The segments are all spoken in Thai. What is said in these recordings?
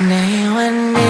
Now I need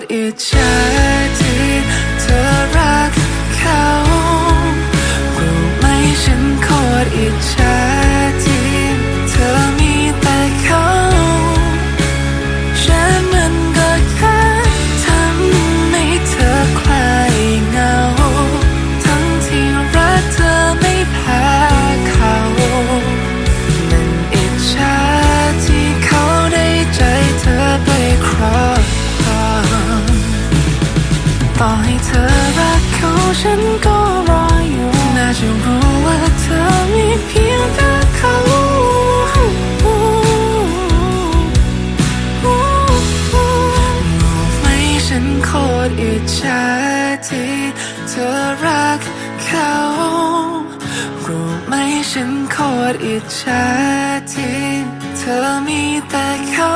ดอิจฉาที่เธอรักเขารู้ไหมฉันโคตรอิจฉา ฉันโคตรอิจฉาที่เธอมีแต่เขา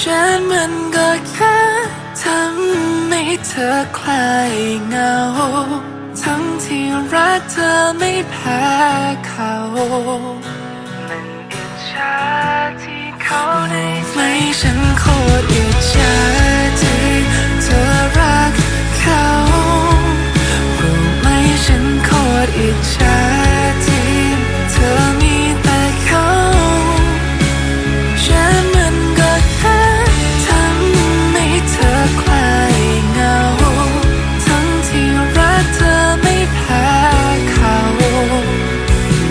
ฉันมันก็แค่ทำให้เธอคลายเหงา ทั้งที่รักเธอไม่แพ้เขา มันอิจฉาที่เขาได้ไม่ฉันโคตรอิจฉาที่เธอรักเขา ดอิจฉาที่เธอมีแต่เขา ฉันมันก็แค่ทำให้เธอคลายเหงา ทั้งที่รักเธอไม่แพ้เขา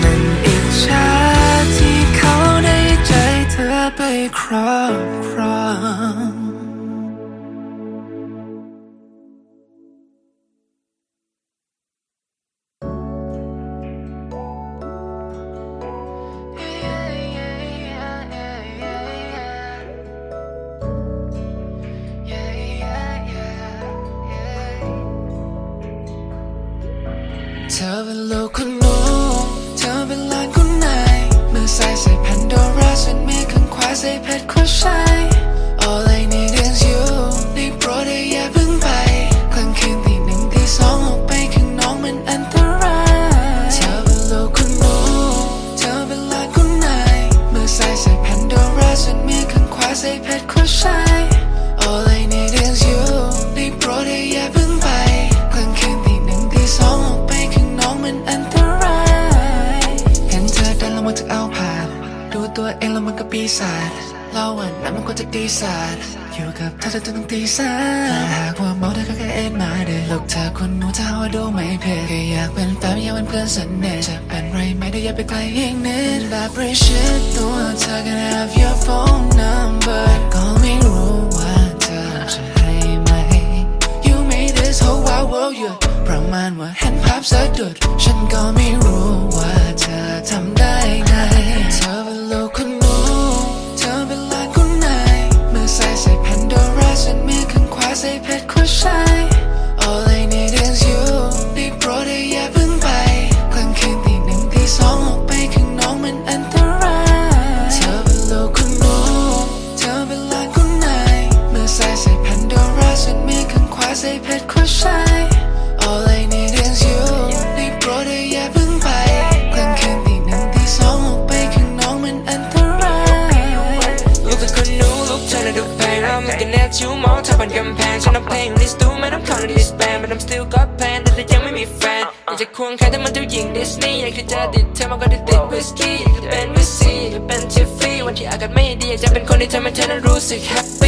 มันอิจฉาที่เขาได้ใจเธอไปครอบครอง แสนราวันนั้นมันควรจะดีแสนอยู่กับเธอจธต้องตีแสนหากว่าเมาเธอก็แค่เอ็นมาเดินลูกเธอคนหนูเธอว่าดูไม่เพลแค่อยากเป็นแฟนอยากเป็นเพื่อนสนิทจะเป็นไรไหมได้อย่าไปไกลอีกนิด Vibration ตัวเธอ can have your phone number ก็ไม่รู้ว่าเธอจะให้ไหม You made this whole wild world หยุประมาณว่าเห็นภาพสะดุดฉันก็ไม่รู้ว่าเธอทำได้ Casei per All I need is you. Mi brode, ที่จะติดเธอมันก็ได้ติดวิสกี้จะเป็นวิสซี่จะเป็นทิฟฟี่วันที่อากาศไม่ดีจะเป็นคนที่ทำให้เธอนั้นรู้สึกแฮปปี้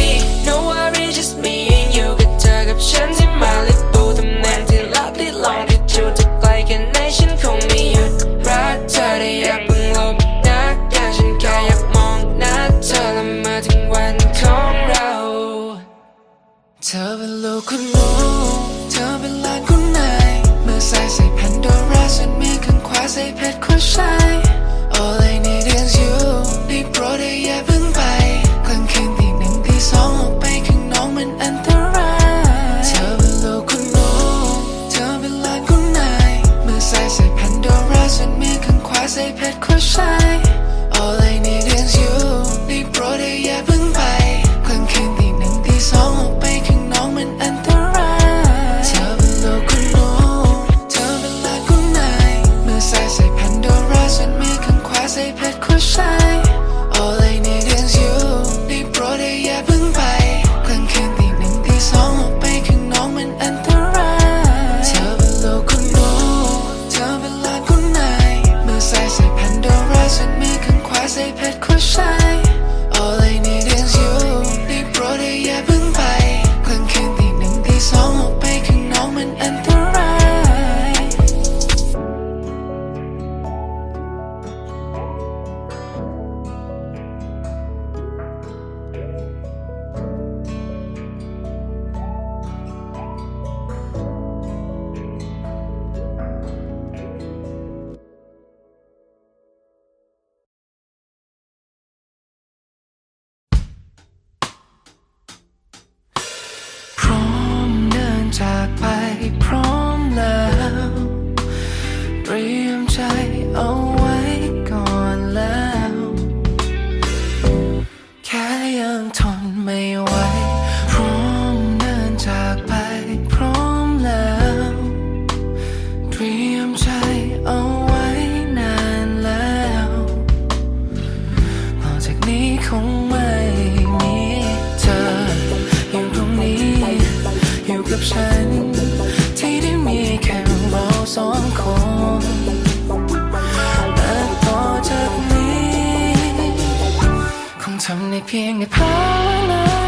เพียงในพลัง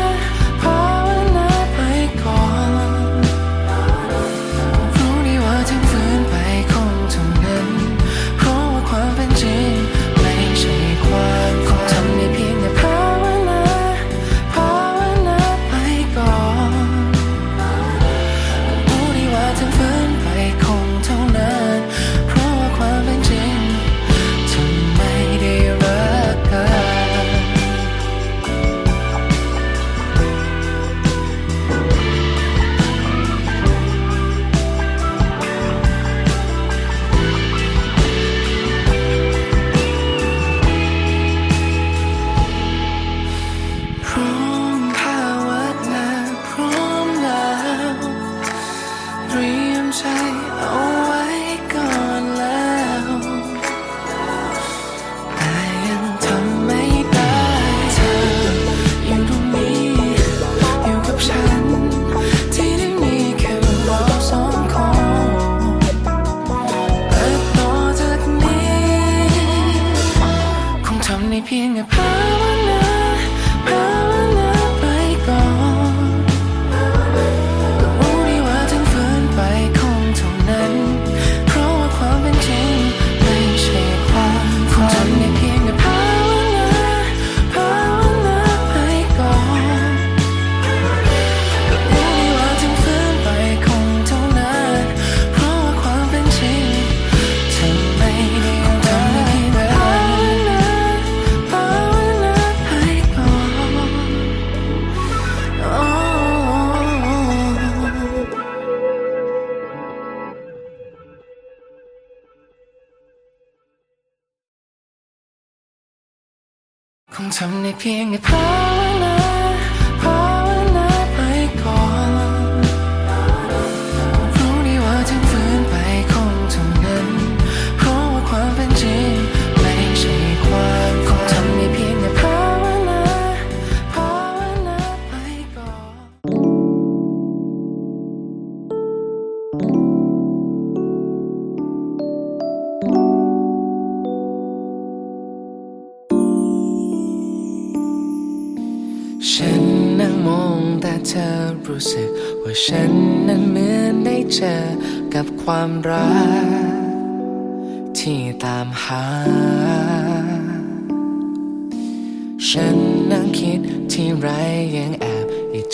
pięknie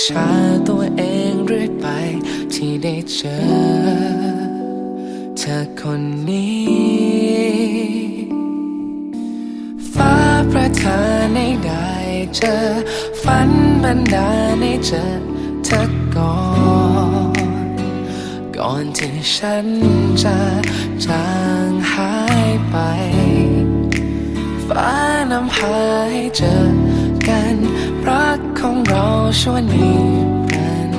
ชาตัวเองเรื่อยไปที่ได้เจอ เธอคนนี้ ฟ้าประทานให้ได้เจอ ฝันบันดาให้เจอเธอก่อน ก่อนที่ฉันจะจางหายไป ฟ้านำพาให้เจอ ของเราช่วนี้นั้น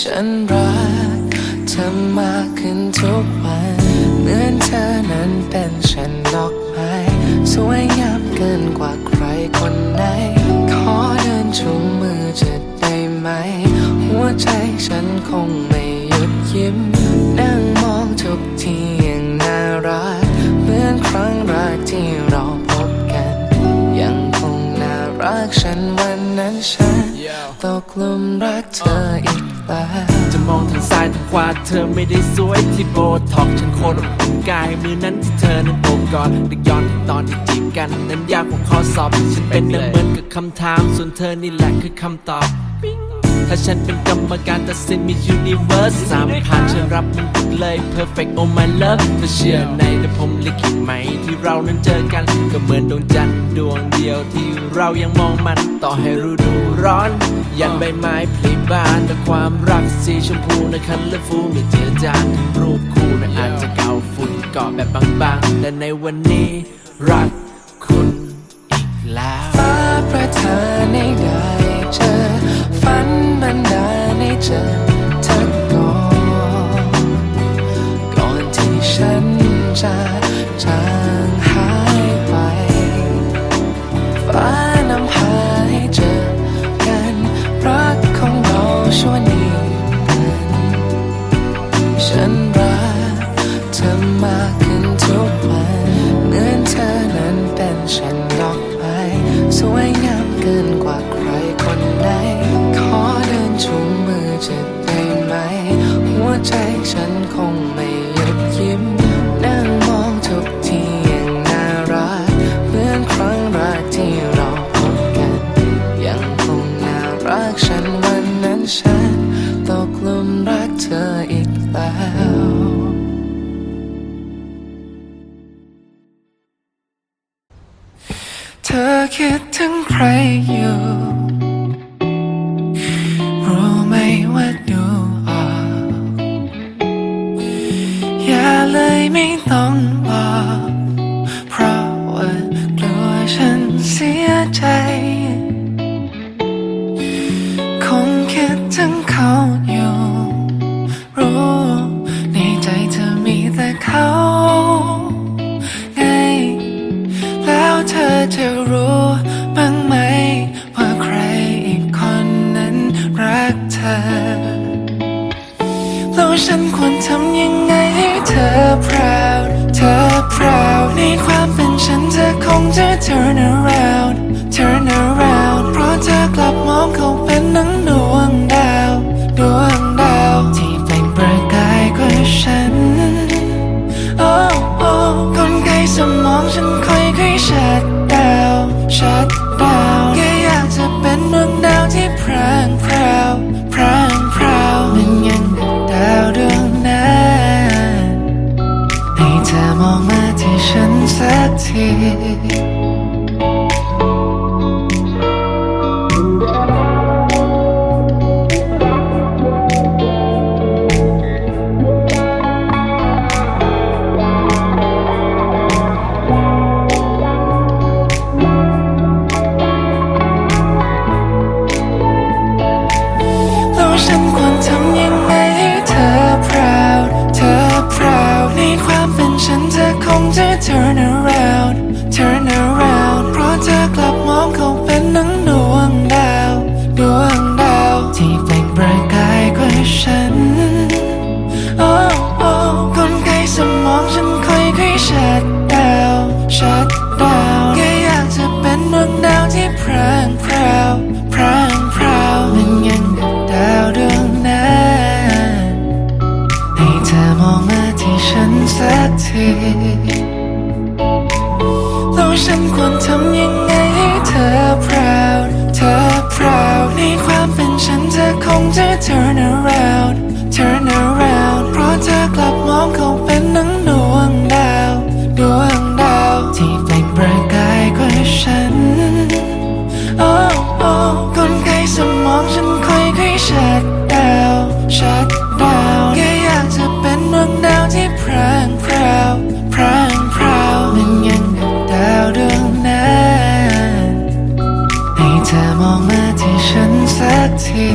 ฉันรักเธอมากขึ้นทุกวันเหมือนเธอนั้นเป็นฉันดอกไม้สวยงามเกินกว่าใครคนไหน ขอเดินชูมือจะได้ไหม หัวใจฉันคงไม่หยุดยิ้ม นั่งมองทุกทีอย่างน่ารัก เหมือนครั้งแรกที่เราพบกัน ยังคงน่ารักฉัน ฉันตกลุมรักเธออีกแล้วจะมองทางซ้ายทางขวาเธอไม่ได้สวยที่โบท็อกฉันโคตรอุ่กายมือนั้นที่เธอนั้นโอบกอดดึกย้อนตอนที่จีบกัน นั้นยากผมข้อสอบ ฉันเป็นเหมือนกับคำถาม ส่วนเธอนี่แหละคือคำตอบ ถ้าฉันเป็นกรรมการตัดสินมียูนิเวอร์สสามผ่านฉันรับมันเลย perfect oh my love เธอเชื่อในแต่ผมลิขิตไหม ที่เรานั้นเจอกันก็เหมือนดวงจันทร์ดวงเดียวที่เรายังมองมันต่อให้รู้ดูร้อน ยันใบไม้พลิบานแต่ความรักสีชมพูนะคันและฟูไม่เจอจานรูปคู่นะอาจจะเก่าฝุ่นเกาะแบบบางๆ แต่ในวันนี้รักคุณอีกแล้วฟ้าประทานให้ได้เจอ จอเนก่อนที่ฉันจะจางหายไปฟ้านำให้เจอกันรักของเราชวน me though Yeah. ธอมองมาที่ฉันสักที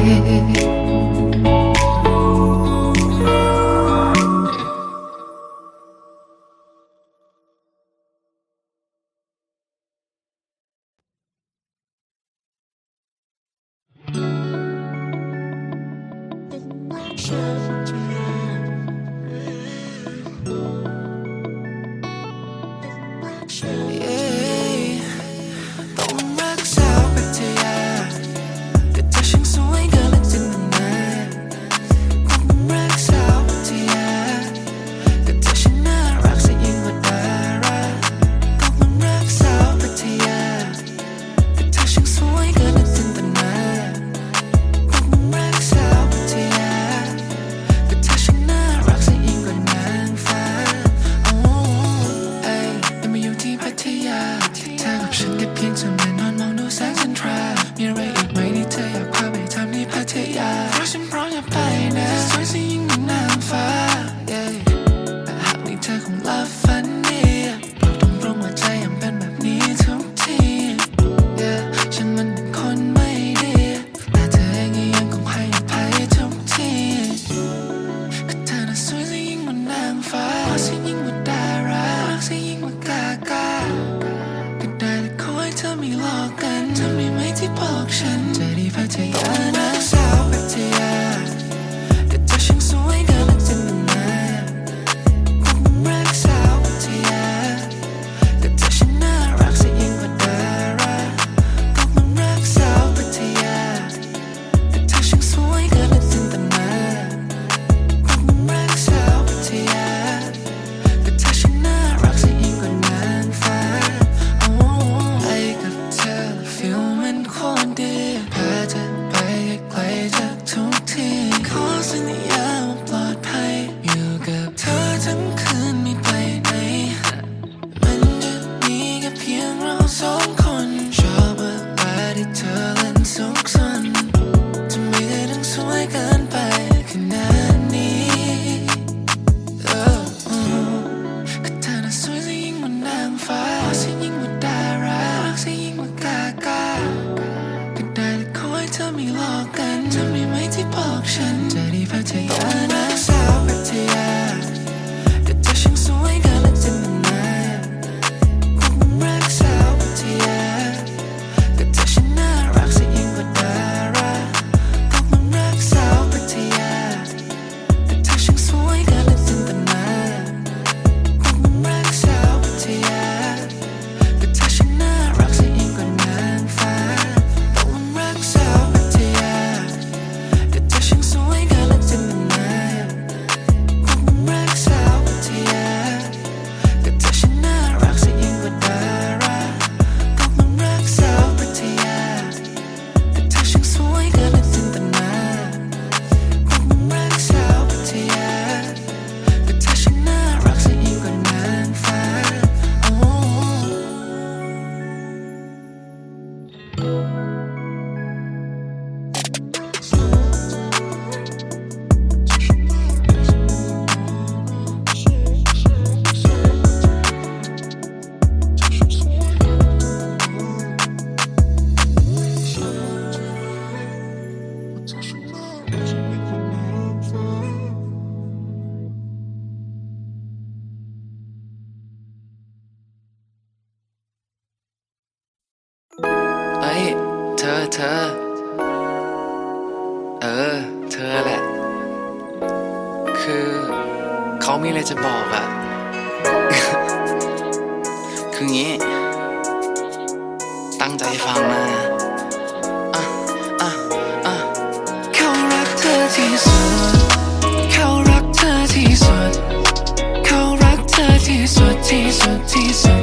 ที่สุ